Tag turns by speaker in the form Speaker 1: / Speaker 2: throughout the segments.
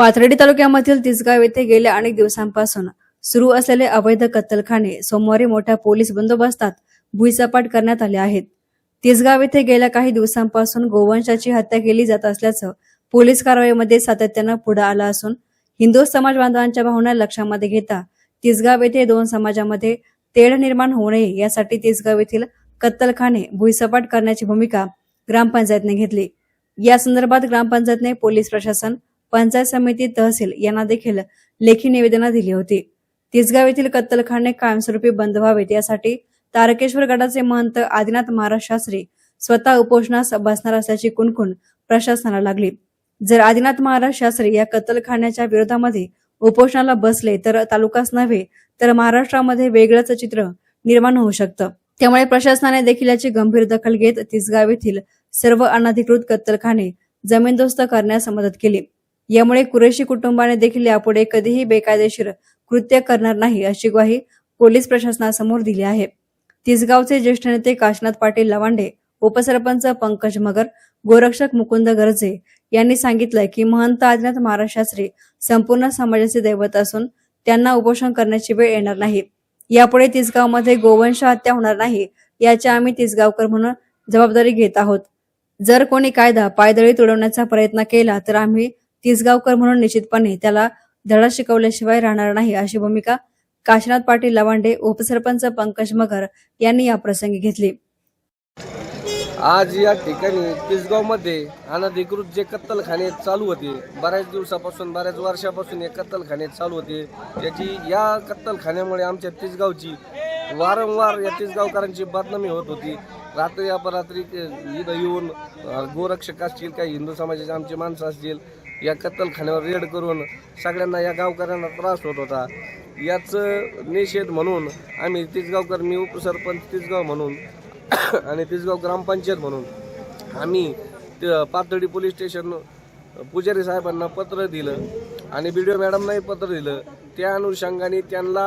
Speaker 1: पाथर्डी तालुक्यामधील तिसगाव येथे गेल्या अनेक दिवसांपासून सुरू असलेले अवैध कत्तलखाने सोमवारी मोठ्या पोलीस बंदोबस्तात भुईसपाट करण्यात आले आहेत. तिसगाव येथे गेल्या काही दिवसांपासून गोवंशाची हत्या केली जात असल्याचं पोलीस कारवाईमध्ये सातत्यानं पुढे आलं असून हिंदू समाज बांधवांच्या भावना लक्षामध्ये घेता तिसगाव येथे दोन समाजामध्ये तेढ निर्माण होऊ नये यासाठी तिसगाव येथील कत्तलखाने भुईसपाट करण्याची भूमिका ग्रामपंचायतने घेतली. या संदर्भात ग्रामपंचायतने पोलीस प्रशासन पंचायत समिती तहसील यांना देखील लेखी निवेदना दिली होती. तिसगाव येथील कत्तलखाने कायमस्वरूपी बंद व्हावेत यासाठी तारकेश्वर गडाचे महंत आदिनाथ महाराज शास्त्री स्वतः उपोषणास बसणार असल्याची कुणकुण प्रशासनाला लागली. जर आदिनाथ महाराज शास्त्री या कत्तलखान्याच्या विरोधामध्ये उपोषणाला बसले तर तालुकाच नव्हे तर महाराष्ट्रामध्ये वेगळंच चित्र निर्माण होऊ शकतं. त्यामुळे प्रशासनाने देखील याची गंभीर दखल घेत तिसगाव येथील सर्व अनधिकृत कत्तलखाने जमीनदोस्त करण्यास मदत केली. यामुळे कुरेशी कुटुंबाने देखील यापुढे कधीही बेकायदेशीर कृत्य करणार नाही अशी ग्वाही पोलीस प्रशासनासमोर दिली आहे. तिसगावचे ज्येष्ठ नेते काशनाथ पाटील लवांडे उपसरपंच पंकज मगर गोरक्षक मुकुंद गरजे यांनी सांगितलंय की महंत आदिनाथ महाराज शास्त्री संपूर्ण समाजाचे दैवत असून त्यांना उपोषण करण्याची वेळ येणार नाही. यापुढे तिसगावमध्ये गोवंश हत्या होणार नाही याची आम्ही तिसगावकर म्हणून जबाबदारी घेत आहोत. जर कोणी कायदा पायदळी तुडवण्याचा प्रयत्न केला तर आम्ही तिसगावकर म्हणून निश्चितपणे त्याला धडा शिकवल्याशिवाय राहणार नाही अशी भूमिका काशीनाथ पाटील लवांडे उपसरपंच पंकज मगर यांनी या प्रसंगी घेतली.
Speaker 2: आज या ठिकाणी तिसगावमध्ये अनधिकृत जे कत्तलखाने चालू होते बऱ्याच दिवसापासून बऱ्याच वर्षापासून हे कत्तलखाने चालू होते याची या कत्तलखान्यामुळे आमच्या तिसगावची वारंवार या तिसगावकरांची बदनामी होत होती. रात्री अपरात्री इथं येऊन गोरक्षक असतील काही हिंदू समाजाचे आमचे माणसं असतील या कत्तलखान्यावर रेड करून सगळ्यांना या गावकऱ्यांना त्रास होत होता. याचं निषेध म्हणून आम्ही तिसगावकर मी उपसरपंच तिसगाव म्हणून आणि तिसगाव ग्रामपंचायत म्हणून आम्ही पातळी पोलीस स्टेशन पुजारी साहेबांना पत्र दिलं आणि बी डी ओ मॅडमनाही पत्र दिलं. त्या अनुषंगाने त्यांना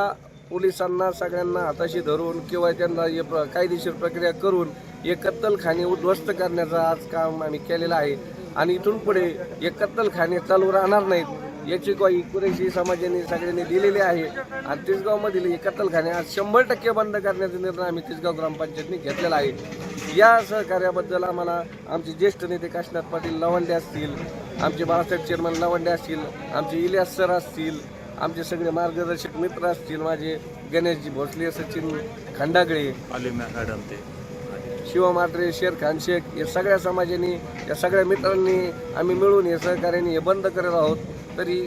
Speaker 2: पोलिसांना सगळ्यांना हाताशी धरून किंवा त्यांना हे प्र- कायदेशीर प्रक्रिया करून हे कत्तलखाने उद्ध्वस्त करण्याचं आज काम आम्ही केलेलं आहे. आणि इथून पुढे हे कत्तलखाने चालू राहणार नाहीत. याची ग्वाही कुरेशी समाजाने सगळ्यांनी दिलेली आहे. आणि तिसगावमधील हे कत्तलखाने आज शंभर टक्के बंद करण्याचा निर्णय आम्ही तिसगाव ग्रामपंचायतने घेतलेला आहे. या सहकार्याबद्दल आम्हाला आमचे ज्येष्ठ नेते काशीनाथ पाटील लवंडे असतील आमचे बाळासाहेब चेअरमन लवंडे असतील आमचे इलियास सर असतील आमचे सगळे मार्गदर्शक मित्र असतील माझे गणेशजी भोसले सचिन खंडागळे.
Speaker 3: आले मॅडम ते.
Speaker 2: शिवा मात्रे शेर खान शेख या सगळ्या समाजाने या सगळ्या मित्रांनी आम्ही मिळून हे सहकार्याने हे बंद करत आहोत. तरी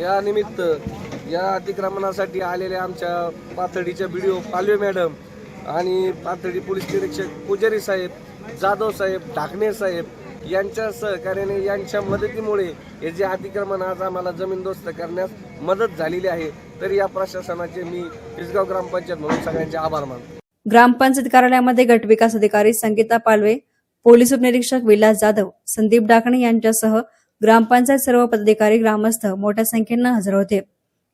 Speaker 2: या निमित्त या अतिक्रमणासाठी आलेल्या आमच्या पाथर्डीच्या व्हिडिओ पालवे मॅडम आणि पाथडी पोलीस निरीक्षक पुजारी साहेब जाधव साहेब ढाकणे साहेब यांच्या सहकार्याने यांच्या मदतीमुळे हे जे अतिक्रमण आज आम्हाला जमीनदोस्त करण्यास मदत झालेली आहे. तरी या प्रशासनाचे मी इसगाव ग्रामपंचायत म्हणून सगळ्यांचे आभार मानतो.
Speaker 1: ग्रामपंचायत कार्यालयामध्ये गटविकास अधिकारी संगीता पालवे पोलीस उपनिरीक्षक विलास जाधव संदीप डाकणे यांच्यासह ग्रामपंचायत सर्व पदाधिकारी ग्रामस्थ मोठ्या संख्येनं हजर होते.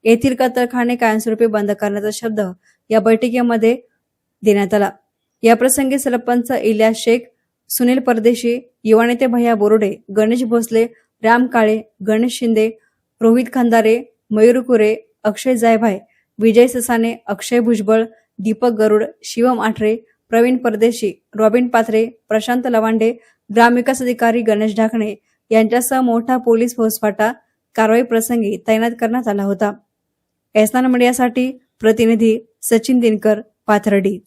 Speaker 1: येथील कतरखाने कायमस्वरूपी बंद करण्याचा शब्द या बैठकीमध्ये देण्यात आला. याप्रसंगी सरपंच इलियास शेख सुनील परदेशी युवा नेते भैया बोरुडे गणेश भोसले राम काळे गणेश शिंदे रोहित खंदारे मयूर कुरे अक्षय जायभाय विजय ससाने अक्षय भुजबळ दीपक गरुड शिवम आठरे प्रवीण परदेशी रॉबिन पाथरे प्रशांत लवांडे ग्रामविकास अधिकारी गणेश ढाकणे यांच्यासह मोठा पोलीस फौजफाटा कारवाई प्रसंगी तैनात करण्यात आला होता. एसनान मीडियासाठी प्रतिनिधी सचिन दिनकर पाथर्डी.